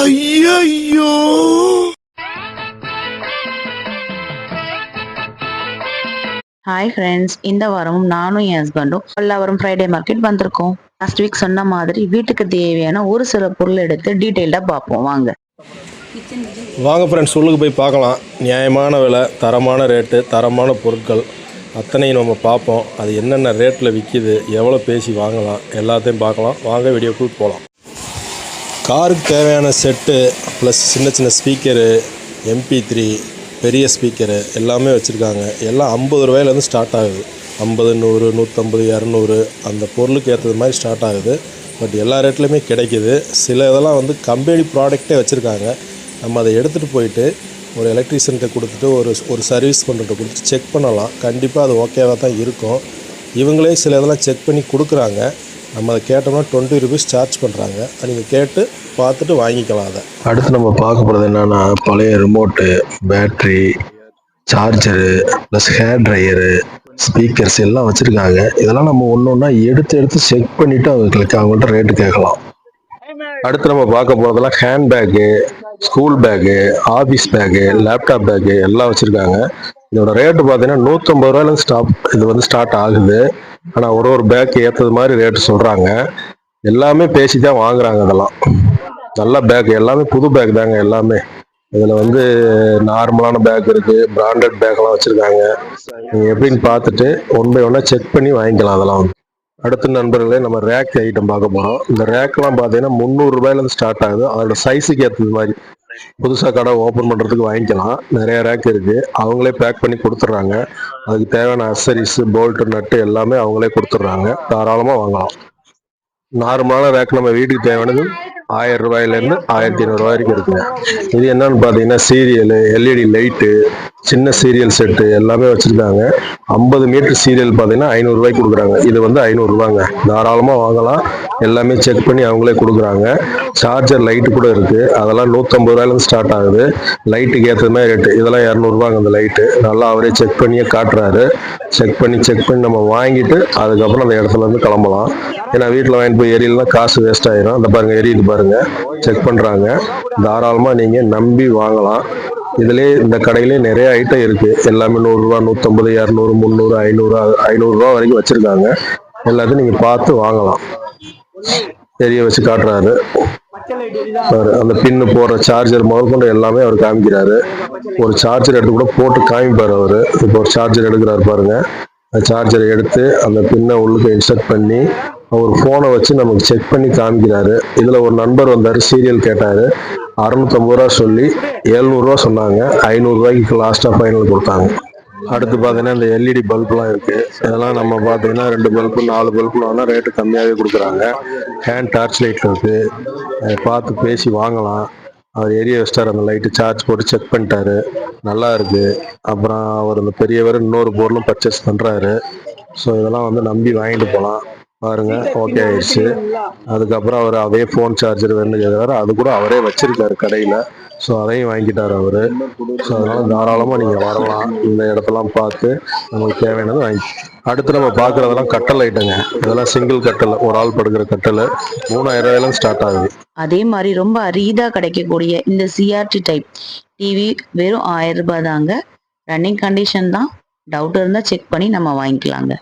ஐயோ hi friends இந்த வாரமும் நானும் என் ஹஸ்பண்டும் பல்லாவரம் ஃப்ரைடே மார்க்கெட் வந்திருக்கோம். லாஸ்ட் வீக் சொன்ன மாதிரி வீட்டுக்கு தேவையான ஒரு சில பொருள் எடுத்து டீட்டெயில்டாக பார்ப்போம். வாங்க. வாங்க ஃப்ரெண்ட்ஸ் உள்ளுக்கு போய் பார்க்கலாம். நியாயமான விலை தரமான ரேட்டு தரமான பொருட்கள். அத்தனையும் நம்ம பார்ப்போம். அது என்னென்ன ரேட்டில் விற்கிது எவ்வளோ பேசி வாங்கலாம் எல்லாத்தையும் பார்க்கலாம். வாங்க வீடியோக்குள் போகலாம் காருக்கு தேவையான செட்டு ப்ளஸ் சின்ன சின்ன ஸ்பீக்கரு எம்பி த்ரீ பெரிய ஸ்பீக்கரு எல்லாமே வச்சுருக்காங்க. எல்லாம் ஐம்பது ரூபாயிலேருந்து ஸ்டார்ட் ஆகுது. ஐம்பது நூறு நூற்றம்பது இரநூறு அந்த பொருளுக்கு ஏற்றது மாதிரி ஸ்டார்ட் ஆகுது. பட் எல்லா ரேட்லேயுமே கிடைக்கிது. சில இதெல்லாம் வந்து கம்பெனி ப்ராடக்ட்டே வச்சுருக்காங்க. நம்ம அதை எடுத்துகிட்டு போயிட்டு ஒரு எலக்ட்ரீஷியன்கிட்ட கொடுத்துட்டு ஒரு ஒரு சர்வீஸ் பண்ணுறத கொடுத்து செக் பண்ணலாம். கண்டிப்பாக அது ஓகேவாக தான் இருக்கும். இவங்களே சில இதெல்லாம் செக் பண்ணி கொடுக்குறாங்க. நம்ம அதை கேட்டோம்னா டுவெண்ட்டி ருபீஸ் சார்ஜ் பண்ணுறாங்க அதை நீங்கள் கேட்டு பார்த்துட்டு வாங்கிக்கலாம் அதை. அடுத்து நம்ம பார்க்க போகிறது என்னென்னா பழைய remote battery charger plus hair dryer speakers எல்லாம் வச்சுருக்காங்க. இதெல்லாம் நம்ம ஒன்று ஒன்றா எடுத்து எடுத்து செக் பண்ணிவிட்டு அவங்களுக்கு அவங்கள்ட்ட ரேட்டு கேட்கலாம். அடுத்து நம்ம பார்க்க போகிறதெல்லாம் hand bag school bag office bag laptop bag எல்லாம் வச்சுருக்காங்க. இதோட ரேட்டு பார்த்தீங்கன்னா நூற்றம்பது ரூபாயிலேருந்து ஸ்டாப் இது வந்து ஸ்டார்ட் ஆகுது. ஆனால் ஒரு ஒரு பேக்கு ஏற்றது மாதிரி ரேட்டு சொல்கிறாங்க எல்லாமே பேசி தான் வாங்குறாங்க அதெல்லாம் நல்ல பேக் எல்லாமே புது பேக் தாங்க எல்லாமே. இதில் வந்து நார்மலான பேக் இருக்குது பிராண்டட் பேக்கெல்லாம் வச்சுருக்காங்க. நீங்கள் எப்படின்னு பார்த்துட்டு ஒன் பை ஒன்னாக செக் பண்ணி வாங்கிக்கலாம் அதெல்லாம் வந்து. அடுத்த நண்பர்களே நம்ம ரேக் ஐட்டம் பார்க்க போகிறோம் இந்த ரேக்லாம் பார்த்தீங்கன்னா முந்நூறு ரூபாயிலேருந்து ஸ்டார்ட் ஆகுது. அதோட சைஸுக்கு ஏற்றது மாதிரி. புதுசாக கடை ஓப்பன் பண்ணுறதுக்கு வாங்கிக்கலாம். நிறைய ரேக் இருக்குது அவங்களே பேக் பண்ணி கொடுத்துட்றாங்க. அதுக்கு தேவையான அசரிஸ் போல்ட்டு நட்டு எல்லாமே அவங்களே கொடுத்துட்றாங்க. தாராளமாக வாங்கலாம். நார்மலான ரேக் நம்ம வீட்டுக்கு தேவையானது ஆயிரம் ரூபாயிலேருந்து ஆயிரத்தி ஐநூறு வரைக்கும் இருக்குங்க இது என்னன்னு பார்த்தீங்கன்னா சீரியலு எல்இடி லைட்டு சின்ன சீரியல் செட்டு எல்லாமே வச்சுருக்காங்க. ஐம்பது மீட்டர் சீரியல் பார்த்தீங்கன்னா ஐநூறுரூவாய்க்கு கொடுக்குறாங்க. இது வந்து ஐநூறுரூவாங்க தாராளமாக வாங்கலாம். எல்லாமே செக் பண்ணி அவங்களே கொடுக்குறாங்க. சார்ஜர் லைட்டு கூட இருக்குது அதெல்லாம் நூற்றம்பது ரூபாயிலேருந்து ஸ்டார்ட் ஆகுது. லைட்டுக்கு ஏற்ற மாதிரி ரேட்டு இதெல்லாம் இரநூறுவாங்க அந்த லைட்டு நல்லா அவரே செக் பண்ணியே காட்டுறாரு. செக் பண்ணி செக் பண்ணி நம்ம வாங்கிட்டு அதுக்கப்புறம் அந்த இடத்துல இருந்து கிளம்பலாம். ஏன்னா வீட்டில் வாங்கிட்டு போய் எரியலாம் காசு வேஸ்ட் ஆயிரும். அந்த பாருங்க எரியுது பாருங்க. செக் பண்ணுறாங்க தாராளமாக நீங்கள் நம்பி வாங்கலாம். இதுலேயே இந்த கடையிலே நிறைய ஐட்டம் இருக்கு. எல்லாமே நூறுரூவா நூற்றம்பது இரநூறு முந்நூறு ஐநூறு ஐநூறுரூவா வரைக்கும் வச்சிருக்காங்க. எல்லாத்தையும் நீங்கள் பார்த்து வாங்கலாம். தெரிய வச்சு காட்டுறாரு. அந்த பின்னு போடுற சார்ஜர் முதற்கொண்டு எல்லாமே அவர் காமிக்கிறாரு. ஒரு சார்ஜர் எடுத்து கூட போட்டு காமிப்பார் அவர். இப்போ ஒரு சார்ஜர் எடுக்கிறாரு பாருங்க. அந்த சார்ஜரை எடுத்து அந்த பின்னை உள்ளுக்கு இன்ஸ்டர்ட் பண்ணி அவர் ஃபோனை வச்சு நமக்கு செக் பண்ணி காமிக்கிறாரு. இதில் ஒரு நண்பர் வந்தார் சீரியல் கேட்டார். அறுநூத்தம்பது ரூபா சொல்லி எழுநூறுவா சொன்னாங்க. ஐநூறுரூவாய்க்கு லாஸ்ட்டாக ஃபைனல் கொடுத்தாங்க. அடுத்து பார்த்தீங்கன்னா இந்த எல்இடி பல்ப்லாம் இருக்கு. இதெல்லாம் நம்ம பார்த்தீங்கன்னா ரெண்டு பல்பு நாலு பல்பு வாங்கினா ரேட்டு கம்மியாகவே கொடுக்குறாங்க. ஹேண்ட் டார்ச் லைட் இருக்கு. அதை பார்த்து பேசி வாங்கலாம். அவர் எரிய வச்சிட்டார் அந்த லைட்டு சார்ஜ் போட்டு செக் பண்ணிட்டாரு. நல்லா இருக்கு. அப்புறம் அவர் அந்த பெரியவர் இன்னொரு பொருளும் பர்ச்சேஸ் பண்ணுறாரு ஸோ இதெல்லாம் வந்து நம்பி வாங்கிட்டு போகலாம் பாருங்க ஓகே ஆயிடுச்சு. அதுக்கப்புறம் அவர் அதே ஃபோன் சார்ஜர் வேணும்னு கேட்குறாரு அது கூட அவரே வச்சிருக்காரு கடையில். ஸோ அதையும் வாங்கிட்டார் அவர். ஸோ அதனால தாராளமாக நீங்கள் வரலாம். இந்த இடத்தெல்லாம் பார்த்து நமக்கு தேவையானது வாங்கி அடுத்து நம்ம பார்க்குறதெல்லாம் கட்டல் ஐட்டங்க இதெல்லாம் சிங்கிள் கட்டல் ஒரு ஆள் படுக்கிற கட்டல். மூணாயிரம் ரூபாயிலும் ஸ்டார்ட் ஆகுது. அதே மாதிரி ரொம்ப அரிதா கிடைக்கக்கூடிய இந்த சிஆர்டி டைப் டிவி வெறும் ஆயிரம் ரூபாய் தாங்க. ரன்னிங் கண்டிஷன் தான். டவுட் இருந்தால் செக் பண்ணி நம்ம வாங்கிக்கலாங்க.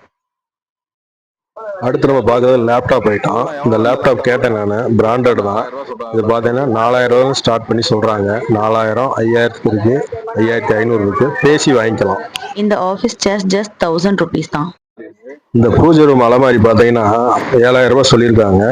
அடுத்து நம்ம பார்க்கறது லேப்டாப் ஐட்டம் இந்த லேப்டாப் கேட்டேன் நான். பிராண்டட் தான். இது பார்த்தீங்கன்னா நாலாயிரம் ரூபாய் ஸ்டார்ட் பண்ணி சொல்கிறாங்க நாலாயிரம் ஐயாயிரத்துக்கு இருக்கு. ஐயாயிரத்தி ஐநூறு இருக்கு. பேசி வாங்கிக்கலாம். இந்த office charge just thousand rupees தான். இந்த பூஜை ரூம் அலமாரி பார்த்தீங்கன்னா ஏழாயிரம் ரூபாய் சொல்லியிருக்காங்க.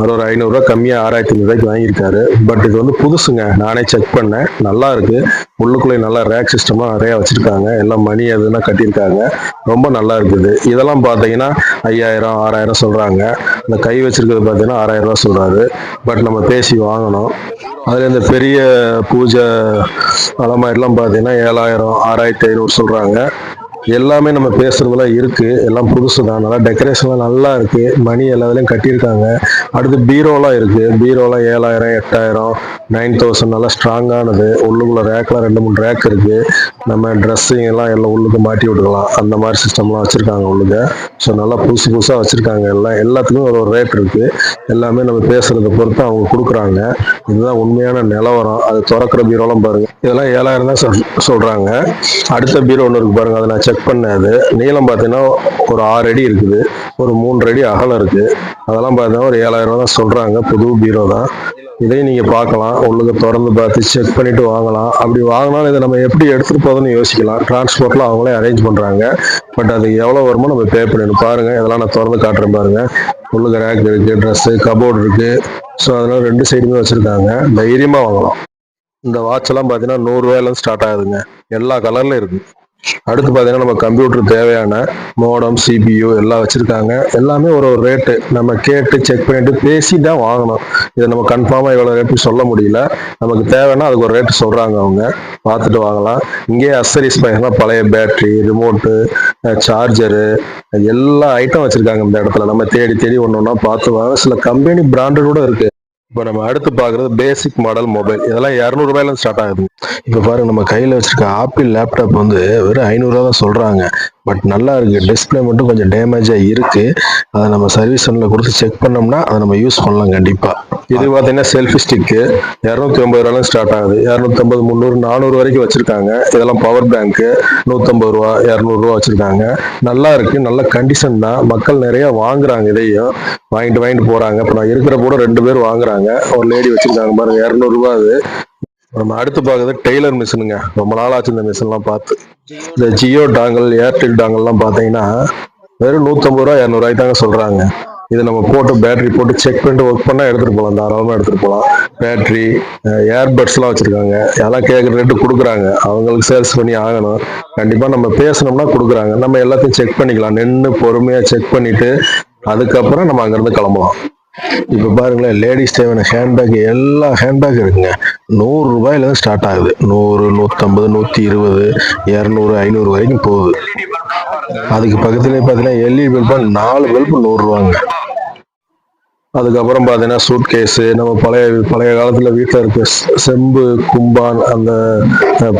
அது ஒரு ஐநூறுரூவா கம்மியாக ஆறாயிரத்தி ஐநூறுரூவாய்க்கு வாங்கியிருக்காரு. பட் இது வந்து புதுசுங்க. நானே செக் பண்ணேன். நல்லா இருக்கு. உள்ளுக்குள்ளே நல்லா ரேக் சிஸ்டமாக நிறையா வச்சுருக்காங்க. எல்லாம் மணி எதுனா கட்டியிருக்காங்க. ரொம்ப நல்லா இருக்குது. இதெல்லாம் பார்த்தீங்கன்னா ஐயாயிரம் ஆறாயிரம் சொல்கிறாங்க இந்த கை வச்சிருக்கிறது பார்த்தீங்கன்னா ஆறாயிரம் ரூபா சொல்கிறாரு பட் நம்ம பேசி வாங்கணும். அதில் இந்த பெரிய பூஜை அலமாரிலாம் பார்த்தீங்கன்னா ஏழாயிரம் ஆறாயிரத்தி ஐநூறு சொல்கிறாங்க எல்லாமே நம்ம பேசுறதுலாம் இருக்கு. எல்லாம் புதுசு தான் நல்லா டெக்கரேஷன்லாம் நல்லா இருக்கு. மணி எல்லாத்துலயும் கட்டியிருக்காங்க. அடுத்து பீரோலாம் இருக்கு. பீரோலாம் ஏழாயிரம் எட்டாயிரம் நைன் தௌசண்ட் நல்லா ஸ்ட்ராங்கானது உள்ளுக்குள்ள ரேக்லாம் ரெண்டு மூணு ரேக் இருக்கு. நம்ம ட்ரெஸ்ஸிங் எல்லாம் எல்லாம் உள்ளுக்கு மாட்டி விட்டுக்கலாம். அந்த மாதிரி சிஸ்டம்லாம் வச்சிருக்காங்க உள்ளுக்கு. ஸோ நல்லா புதுசு புதுசாக வச்சிருக்காங்க. எல்லாம் எல்லாத்துக்கும் ஒரு ஒரு ரேட் இருக்கு. எல்லாமே நம்ம பேசுறதை பொறுத்து அவங்க கொடுக்குறாங்க. இதுதான் உண்மையான நிலவரம். அது திறக்கிற பீரோலாம் பாருங்க. இதெல்லாம் ஏழாயிரம் தான் சொல் சொல்றாங்க. அடுத்த பீரோ ஒன்று இருக்கு பாருங்க. அதை நான் செக் கட் பண்ணாது. நீளம் பார்த்தீங்கன்னா ஒரு ஆறு அடி இருக்குது. ஒரு மூன்று அடி அகலம் இருக்கு. அதெல்லாம் பார்த்தீங்கன்னா ஒரு ஏழாயிரம் ரூபா தான் சொல்றாங்க. புது பீரோ தான். இதையும் நீங்க பார்க்கலாம். உள்ளுக்கு திறந்து பார்த்து செக் பண்ணிட்டு வாங்கலாம். அப்படி வாங்கினாலும் இதை நம்ம எப்படி எடுத்துட்டு போதுன்னு யோசிக்கலாம். டிரான்ஸ்போர்ட்லாம் அவங்களே அரேஞ்ச் பண்றாங்க. பட் அது எவ்வளவு வருமோ நம்ம பே பண்ணிடணும். பாருங்க இதெல்லாம் நான் திறந்து காட்டுறேன் பாருங்க. உள்ளுக்கு ரேக் இருக்கு ட்ரெஸ் கபோர்டு இருக்கு. ஸோ அதனால ரெண்டு சைடுமே வச்சிருக்காங்க. தைரியமா வாங்கலாம். இந்த வாட்ச் எல்லாம் பார்த்தீங்கன்னா நூறு ரூபாயில ஸ்டார்ட் ஆகுதுங்க. எல்லா கலர்ல இருக்கு. அடுத்து பார்த்தீங்கன்னா நம்ம கம்ப்யூட்டர் தேவையான மோடம் சிபியூ எல்லாம் வச்சிருக்காங்க. எல்லாமே ஒரு ஒரு ரேட்டு நம்ம கேட்டு செக் பண்ணிட்டு பேசி தான் வாங்கணும். இதை நம்ம கன்ஃபார்மாக இவ்வளோ ரேட்டு சொல்ல முடியல. நமக்கு தேவைன்னா அதுக்கு ஒரு ரேட்டு சொல்றாங்க அவங்க. பார்த்துட்டு வாங்கலாம். இங்கேயே அசரிஸ் பார்த்தீங்கன்னா பழைய பேட்ரி ரிமோட்டு சார்ஜரு எல்லா ஐட்டம் வச்சிருக்காங்க இந்த இடத்துல. நம்ம தேடி தேடி ஒன்று ஒன்றா பார்த்து வாங்க. சில கம்பெனி பிராண்டடோட இருக்கு. இப்போ நம்ம அடுத்து பார்க்குறது பேசிக் மாடல் மொபைல் இதெல்லாம் இரநூறுபாயில ஸ்டார்ட் ஆகுது. இப்போ பாருங்க நம்ம கையில் வச்சிருக்க ஆப்பிள் லேப்டாப் வந்து வெறும் ஐநூறுரூவா தான் சொல்கிறாங்க பட் நல்லா இருக்கு டிஸ்பிளே மட்டும் கொஞ்சம் டேமேஜாக இருக்கு. அதை நம்ம சர்வீஸ் சென்டரில் கொடுத்து செக் பண்ணோம்னா அதை நம்ம யூஸ் பண்ணலாம் கண்டிப்பாக இது பார்த்தீங்கன்னா செல்ஃபி ஸ்டிக்கு இரநூத்தி ஐம்பது ரூபாயிலும் ஸ்டார்ட் ஆகுது. இரநூத்தம்பது முந்நூறு நானூறு வரைக்கும் வச்சிருக்காங்க. இதெல்லாம் பவர் பேங்க்கு நூற்றம்பது ரூபா இரநூறுவா வச்சிருக்காங்க. நல்லா இருக்கு நல்ல கண்டிஷன் தான். மக்கள் நிறைய வாங்குறாங்க இதையும். வாங்கிட்டு வாங்கிட்டு போறாங்க. இப்போ நான் இருக்கிற கூட ரெண்டு பேர் வாங்குறாங்க. ஒரு லேடி வச்சிருக்காங்க பாருங்க. இரநூறுவா அது. நம்ம அடுத்து பார்க்குறது டெய்லர் மிஷினுங்க. ரொம்ப நாள் ஆச்சு இந்த மிஷின்லாம் பார்த்து. இந்த ஜியோ டாங்கல் ஏர்டெல் டாங்கல்லாம் பார்த்தீங்கன்னா வெறும் நூற்றம்பது ரூபா இரநூறுவாய்க்கு தாங்க சொல்கிறாங்க இது நம்ம போட்டு பேட்டரி போட்டு செக் பண்ணிட்டு ஒர்க் பண்ணால் எடுத்துகிட்டு போகலாம் தாராளமாக எடுத்துகிட்டு போகலாம் பேட்டரி ஏர்பட்ஸ்லாம் வச்சுருக்காங்க. எல்லாம் கேட்குற ரேட்டு கொடுக்குறாங்க. அவங்களுக்கு சேல்ஸ் பண்ணி ஆகணும். கண்டிப்பாக நம்ம பேசணும்னா கொடுக்குறாங்க. நம்ம எல்லாத்தையும் செக் பண்ணிக்கலாம். நின்று பொறுமையாக செக் பண்ணிவிட்டு அதுக்கப்புறம் நம்ம அங்கேருந்து கிளம்பலாம். இப்போ பாருங்களேன் லேடிஸ் தேவையான ஹேண்ட்பேக் எல்லா ஹேண்ட்பேக் இருக்குங்க. நூறு ரூபாயிலேருந்து ஸ்டார்ட் ஆகுது. நூறு நூற்றம்பது நூற்றி இருபது இரநூறு ஐநூறு வரைக்கும் போகுது. அதுக்கு பக்கத்துலேயே பார்த்தீங்கன்னா எல்இடி பல்பு நாலு பல்பு நூறுரூவாங்க அதுக்கப்புறம் பார்த்தீங்கன்னா சூட் கேஸு நம்ம பழைய பழைய காலத்தில் வீட்டில் இருக்க செம்பு கும்பான் அந்த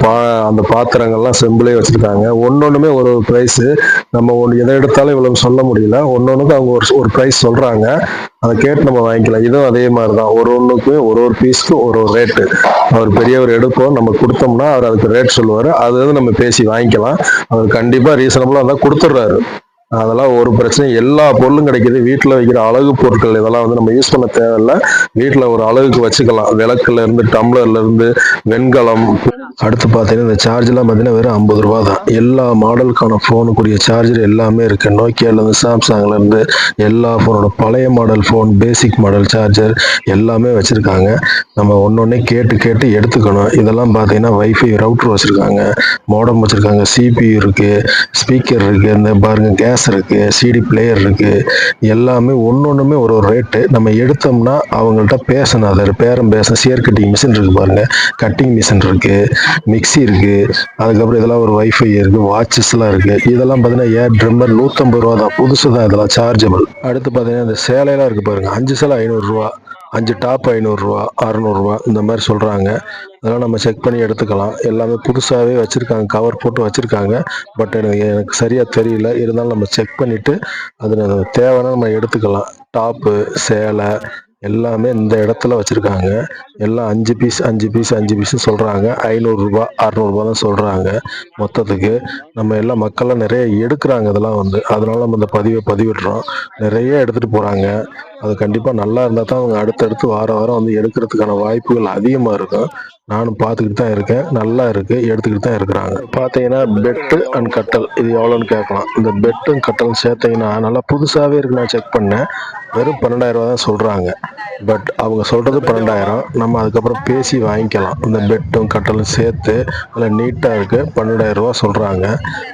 பா அந்த பாத்திரங்கள்லாம் செம்புலேயே வச்சுருக்காங்க. ஒன்னொன்றுமே ஒரு ஒரு ப்ரைஸு நம்ம ஒன்று எதை எடுத்தாலும் இவ்வளவு சொல்ல முடியல. ஒன்னொன்றுக்கு அவங்க ஒரு ஒரு ப்ரைஸ் சொல்கிறாங்க அதை கேட்டு நம்ம வாங்கிக்கலாம். இதுவும் அதே மாதிரி தான் ஒரு ஒன்றுக்குமே ஒரு ஒரு பீஸ்க்கும் ஒரு ஒரு ரேட்டு அவர் பெரியவர் எடுப்போம் நம்ம கொடுத்தோம்னா அவர் அதுக்கு ரேட் சொல்லுவார். அது நம்ம பேசி வாங்கிக்கலாம். அவர் கண்டிப்பாக ரீசனபுளாக இருந்தால் கொடுத்துட்றாரு. அதெல்லாம் ஒரு பிரச்சனை எல்லா பொருளும் கிடைக்குது. வீட்டில் வைக்கிற அழகு பொருட்கள் இதெல்லாம் வந்து நம்ம யூஸ் பண்ண தேவையில்ல. வீட்டில் ஒரு அழகுக்கு வச்சுக்கலாம். விளக்குல இருந்து டம்ளர்ல இருந்து வெண்கலம். அடுத்து பார்த்தீங்கன்னா இந்த சார்ஜ்லாம் பார்த்தீங்கன்னா வெறும் ஐம்பது ரூபா தான். எல்லா மாடலுக்கான ஃபோனுக்குரிய சார்ஜர் எல்லாமே இருக்கு. நோக்கியாலேருந்து சாம்சங்லேருந்து எல்லா ஃபோனோட பழைய model phone basic model charger எல்லாமே வச்சுருக்காங்க. நம்ம ஒன்று கேட்டு கேட்டு எடுத்துக்கணும். இதெல்லாம் பார்த்தீங்கன்னா வைஃபை ரவுட்டர் வச்சுருக்காங்க. மோடம் வச்சுருக்காங்க. சிபி இருக்குது ஸ்பீக்கர் இருக்குது இந்த பாருங்க கேஸ் இருக்கு சிடி பிளேயர் இருக்கு எல்லாமே ஒன்னொன்றுமே ஒரு ஒரு ரேட்டு நம்ம எடுத்தோம்னா அவங்கள்ட்ட பேசணும். அதை பேரம் பேச சேர் கட்டிங் மிஷின் இருக்கு பாருங்க. கட்டிங் மிஷின் இருக்கு. மிக்ஸி இருக்கு. அதுக்கப்புறம் இதெல்லாம் ஒரு வைஃபை இருக்கு. வாட்சஸ் எல்லாம் இருக்கு. இதெல்லாம் பார்த்தீங்கன்னா ஏர் ட்ரிம்மர் நூற்றம்பது ரூபா தான் புதுசு தான் இதெல்லாம் சார்ஜபிள் அடுத்து பார்த்தீங்கன்னா இந்த சேலையெல்லாம் இருக்கு பாருங்க. அஞ்சு சேலை ஐநூறுரூவா அஞ்சு டாப் ஐநூறுரூவா அறநூறுரூவா இந்த மாதிரி சொல்கிறாங்க அதெல்லாம் நம்ம செக் பண்ணி எடுத்துக்கலாம். எல்லாமே புதுசாகவே வச்சுருக்காங்க கவர் போட்டு வச்சுருக்காங்க. பட் எனக்கு எனக்கு சரியாக தெரியல. இருந்தாலும் நம்ம செக் பண்ணிவிட்டு அது தேவைன்னா நம்ம எடுத்துக்கலாம். டாப்பு சேலை எல்லாமே இந்த இடத்துல வச்சுருக்காங்க. எல்லாம் அஞ்சு பீஸ் அஞ்சு பீஸ் அஞ்சு பீஸ்னு சொல்கிறாங்க ஐநூறுரூபா அறநூறுபா தான் சொல்கிறாங்க மொத்தத்துக்கு நம்ம எல்லாம் மக்கள்லாம் நிறைய எடுக்கிறாங்க இதெல்லாம் வந்து. அதனால நம்ம இந்த பதிவை பதிவிடுறோம். நிறைய எடுத்துகிட்டு போகிறாங்க அது கண்டிப்பாக நல்லா இருந்தால் தான் அவங்க அடுத்தடுத்து வார வாரம் வந்து எடுக்கிறதுக்கான வாய்ப்புகள் அதிகமாக இருக்கும். நானும் பார்த்துக்கிட்டு தான் இருக்கேன். நல்லா இருக்குது எடுத்துக்கிட்டு தான் இருக்கிறாங்க. பார்த்தீங்கன்னா பெட்டு அண்ட் கட்டல் இது எவ்வளோன்னு கேட்கலாம். இந்த பெட்டும் கட்டலும் சேர்த்தீங்கன்னா நல்லா புதுசாகவே இருக்கு. நான் செக் பண்ணேன். வெறும் பன்னெண்டாயிரம் ரூபா தான் சொல்கிறாங்க பட் அவங்க சொல்கிறது பன்னெண்டாயிரம். நம்ம அதுக்கப்புறம் பேசி வாங்கிக்கலாம். இந்த பெட்டும் கட்டலும் சேர்த்து நல்லா நீட்டாக இருக்குது பன்னெண்டாயிரம் ரூபா சொல்கிறாங்க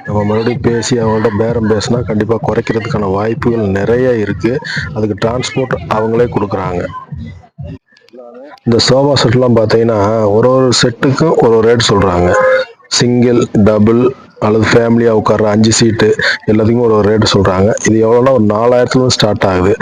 நம்ம மறுபடியும் பேசி அவங்கள்ட்ட பேரம் பேசினா கண்டிப்பாக குறைக்கிறதுக்கான வாய்ப்புகள் நிறைய இருக்குது அதுக்கு டிரான்ஸ்போர்ட் அவங்களே கொடுக்குறாங்க. இந்த சோஃபா செட்லாம் பார்த்தீங்கன்னா ஒரு ஒரு செட்டுக்கும் ஒரு ஒரு ரேட் சொல்கிறாங்க சிங்கிள் டபுள் அல்லது ஃபேமிலியாக உட்கார்ற அஞ்சு சீட்டு எல்லாத்துக்குமே ஒரு ஒரு ரேட்டு சொல்கிறாங்க இது எவ்வளோனா ஒரு நாலாயிரத்துலேருந்து ஸ்டார்ட் ஆகுது.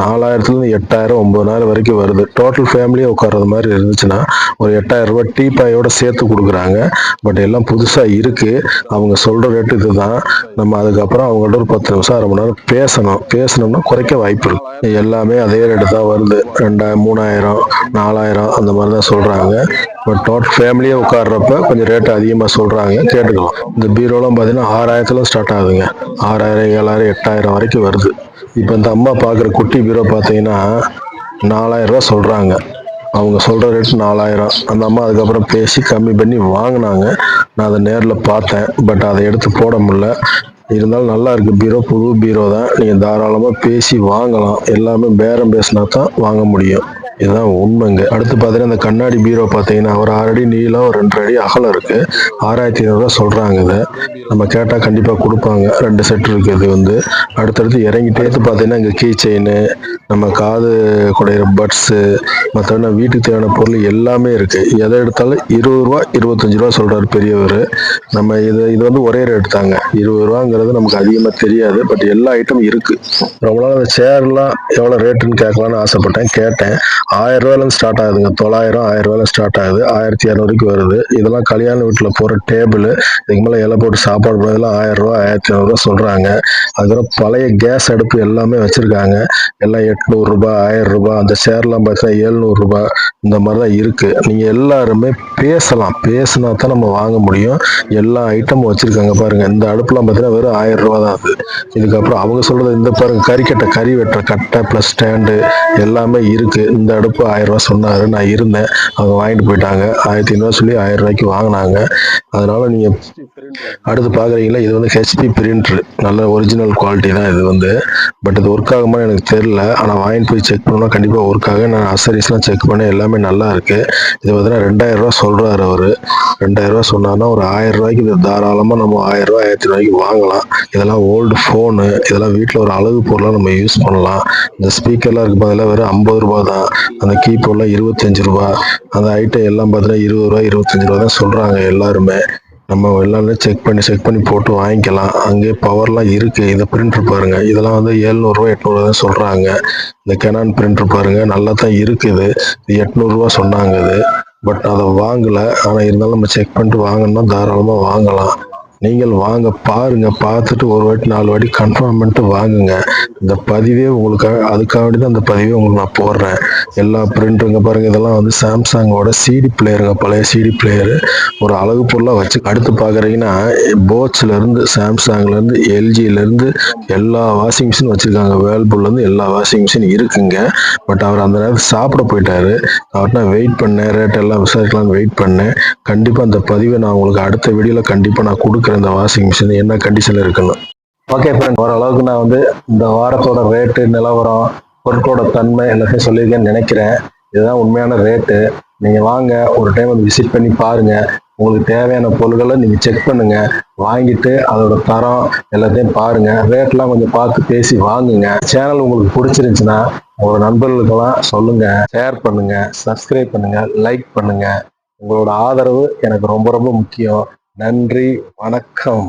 நாலாயிரத்துலேருந்து எட்டாயிரம் ஒம்பதாயிரம் வரைக்கும் வருது. டோட்டல் ஃபேமிலியாக உட்கார்றது மாதிரி இருந்துச்சுன்னா ஒரு எட்டாயிரம் ரூபாய் டீ பாயோட சேர்த்து கொடுக்குறாங்க. பட் எல்லாம் புதுசாக இருக்குது அவங்க சொல்கிற ரேட்டு இதுதான். நம்ம அதுக்கப்புறம் அவங்கள்ட்ட ஒரு பத்து நிமிஷம் அரை மணி நேரம் பேசணும். பேசணும்னா குறைக்க வாய்ப்பு இருக்கு. எல்லாமே அதே ரேட்டு தான் வருது. ரெண்டாயிரம் மூணாயிரம் நாலாயிரம் அந்த மாதிரி தான் சொல்கிறாங்க பட் டோட்டல் ஃபேமிலியே உட்காடுறப்ப கொஞ்சம் ரேட்டு அதிகமாக சொல்கிறாங்க கேட்டுக்கலாம். இந்த பீரோலாம் பார்த்தீங்கன்னா ஆறாயிரத்துல ஸ்டார்ட் ஆகுதுங்க. ஆறாயிரம் ஏழாயிரம் எட்டாயிரம் வரைக்கும் வருது. இப்போ இந்த அம்மா பார்க்குற குட்டி பீரோ பார்த்தீங்கன்னா நாலாயிரம் சொல்கிறாங்க அவங்க சொல்கிற ரேட் நாலாயிரம். அந்த அம்மா அதுக்கப்புறம் பேசி கம்மி பண்ணி வாங்கினாங்க. நான் அதை நேரில் பார்த்தேன். பட் அதை எடுத்து போட முடில இருந்தாலும் நல்லா இருக்குது பீரோ புது பீரோ தான் நீங்கள் தாராளமாக பேசி வாங்கலாம். எல்லாமே பேரம் பேசினா தான் வாங்க முடியும். இதுதான் உண்மைங்க. அடுத்து பார்த்தீங்கன்னா இந்த கண்ணாடி பீரோ பார்த்தீங்கன்னா ஒரு ஆறு அடி நீளம் ஒரு ரெண்டு அடி அகலம் இருக்கு. ஆறாயிரத்தி ஐநூறுரூவா சொல்கிறாங்க இதை. நம்ம கேட்டால் கண்டிப்பாக கொடுப்பாங்க. ரெண்டு செட் இருக்கு இது வந்து. அடுத்தடுத்து இறங்கிட்டே பார்த்தீங்கன்னா இங்கே கீ செயின் நம்ம காது குடையிற பட்ஸு மற்றபடி வீட்டுக்கு தேவையான பொருள் எல்லாமே இருக்கு. எதை எடுத்தாலும் இருபது ரூபா இருபத்தஞ்சு ரூபா சொல்றாரு பெரியவர். நம்ம இது இது வந்து ஒரே ரேட் தாங்க. இருபது ரூபாங்கிறது நமக்கு அதிகமாக தெரியாது. பட் எல்லா ஐட்டமும் இருக்கு. ரொம்ப நாள் அந்த சேர்லாம் எவ்வளோ ரேட்டுன்னு கேட்கலான்னு ஆசைப்பட்டேன். கேட்டேன். ஆயிரம் ரூபாயிலேருந்து ஸ்டார்ட் ஆகுதுங்க. தொள்ளாயிரம் ஆயிரம் ரூபாயில ஸ்டார்ட் ஆகுது. ஆயிரத்தி இரநூறுக்கு வருது. இதெல்லாம் கல்யாண வீட்டில் போகிற டேபிள் இதுக்கு மேலே இலை போட்டு சாப்பாடு போனதெல்லாம் ஆயிரம் ரூபா ஆயிரத்தி இரநூறுவா சொல்கிறாங்க அதுக்கப்புறம் பழைய கேஸ் அடுப்பு எல்லாமே வச்சுருக்காங்க. எல்லாம் எட்நூறுரூபா ஆயிரம் ரூபாய் அந்த சேர்லாம் பார்த்தீங்கன்னா ஏழ்நூறுரூபா இந்த மாதிரி தான் இருக்குது நீங்கள் எல்லாருமே பேசலாம். பேசினா தான் நம்ம வாங்க முடியும். எல்லா ஐட்டமும் வச்சுருக்காங்க பாருங்கள் இந்த அடுப்புலாம் பார்த்தீங்கன்னா வெறும் ஆயிரம் ரூபா தான் அது. இதுக்கப்புறம் அவங்க சொல்கிறது இந்த பாருங்க கறிக்கட்டை கறி வெட்டுற கட்டை ப்ளஸ் ஸ்டாண்டு எல்லாமே இருக்குது இந்த அடுப்பு ஆயிரம் ரூபா சொன்னார். நான் இருந்தேன். அவங்க வாங்கிட்டு போயிட்டாங்க. ஆயிரத்தி ஐநூறுவா சொல்லி ஆயிரம் ரூபாய்க்கு வாங்கினாங்க. அதனால நீங்கள் அடுத்து பார்க்குறீங்களா இது வந்து ஹெச்பி பிரிண்டர் நல்ல ஒரிஜினல் குவாலிட்டி தான் இது வந்து. பட் இது ஒர்க் ஆகுமா எனக்கு தெரியல. ஆனால் வாங்கிட்டு போய் செக் பண்ணோம்னா கண்டிப்பாக ஒர்க் ஆக நான் அசரிஸ்லாம் செக் பண்ணேன். எல்லாமே நல்லா இருக்கு. இது பார்த்தீங்கன்னா ரெண்டாயிரம் ரூபா சொல்றாரு அவரு. ரெண்டாயிரம் ரூபா சொன்னார்னா ஒரு ஆயிரம் ரூபாய்க்கு இது தாராளமாக நம்ம ஆயிரம் ரூபாய் ஆயிரத்தி ரூபாய்க்கு வாங்கலாம். இதெல்லாம் ஓல்டு ஃபோனு இதெல்லாம் வீட்டில் ஒரு அழகு பொருளாக நம்ம யூஸ் பண்ணலாம். இந்த ஸ்பீக்கர்லாம் இருக்கு பதிலாக வெறும் ஐம்பது ரூபா தான். அந்த கீபோர்ட்லாம் இருபத்தஞ்சு ரூபா அந்த ஐட்டம் எல்லாம் பார்த்தீங்கன்னா இருபது ரூபா இருபத்தஞ்சு ரூபா தான் சொல்கிறாங்க எல்லாருமே. நம்ம எல்லாமே செக் பண்ணி செக் பண்ணி போட்டு வாங்கிக்கலாம். அங்கே பவர்லாம் இருக்குது இந்த பிரிண்டர் பாருங்க. இதெல்லாம் வந்து எழுநூறுவா எட்நூறுவா தான் சொல்கிறாங்க இந்த கெனான் பிரிண்டர் பாருங்கள் நல்லா தான் இருக்குது. இது எட்நூறுவா சொன்னாங்க இது. பட் அதை வாங்கலை. ஆனால் இருந்தாலும் நம்ம செக் பண்ணிட்டு வாங்கணும்னா தாராளமாக வாங்கலாம். நீங்கள் வாங்க பாருங்க. பார்த்துட்டு ஒரு வாட்டி நாலு வாட்டி கன்ஃபார்ம் பண்ணிட்டு வாங்குங்க. இந்த பதிவே உங்களுக்காக அதுக்காக வேண்டி தான் இந்த பதிவே உங்களுக்கு நான் போடுறேன். எல்லா பிரிண்டருங்க பாருங்க இதெல்லாம் வந்து சாம்சங்கோட சிடி பிளேயருங்க பழைய சிடி பிளேயரு ஒரு அழகு பொருளாக வச்சு அடுத்து பார்க்குறீங்கன்னா போட்ஸ்லேருந்து சாம்சங்லேருந்து எல்ஜிலேருந்து எல்லா வாஷிங் மிஷின் வச்சுருக்காங்க. வேர்ல்பூல்ல இருந்து எல்லா வாஷிங் மிஷின் இருக்குங்க. பட் அவர் அந்த நேரத்தில் சாப்பிட போயிட்டாரு. அவர்கிட்ட வெயிட் பண்ணேன். ரேட் எல்லாம் விசாரிக்கலாம்னு வெயிட் பண்ணேன். கண்டிப்பாக அந்த பதிவை நான் உங்களுக்கு அடுத்த வீடியோவில் கண்டிப்பாக நான் கொடுக்குறேன். இந்த வாஷிங் மிஷின் என்ன கண்டிஷனில் இருக்குன்னு. ஓகே ஃப்ரெண்ட் ஓரளவுக்கு நான் வந்து இந்த வாரத்தோட ரேட்டு நிலவரம் பொருட்களோட தன்மை எல்லாத்தையும் சொல்லியிருக்கேன்னு நினைக்கிறேன். இதுதான் உண்மையான ரேட்டு நீங்கள் வாங்க ஒரு டைம் வந்து விசிட் பண்ணி பாருங்க. உங்களுக்கு தேவையான பொருட்களை நீங்கள் செக் பண்ணுங்க. வாங்கிட்டு அதோட தரம் எல்லாத்தையும் பாருங்க. ரேட்லாம் கொஞ்சம் பார்த்து பேசி வாங்குங்க. சேனல் உங்களுக்கு பிடிச்சிருந்துச்சுன்னா உங்களோட நண்பர்களுக்கெல்லாம் சொல்லுங்க ஷேர் பண்ணுங்க சப்ஸ்கிரைப் பண்ணுங்க லைக் பண்ணுங்க. உங்களோட ஆதரவு எனக்கு ரொம்ப ரொம்ப முக்கியம். நன்றி வணக்கம்.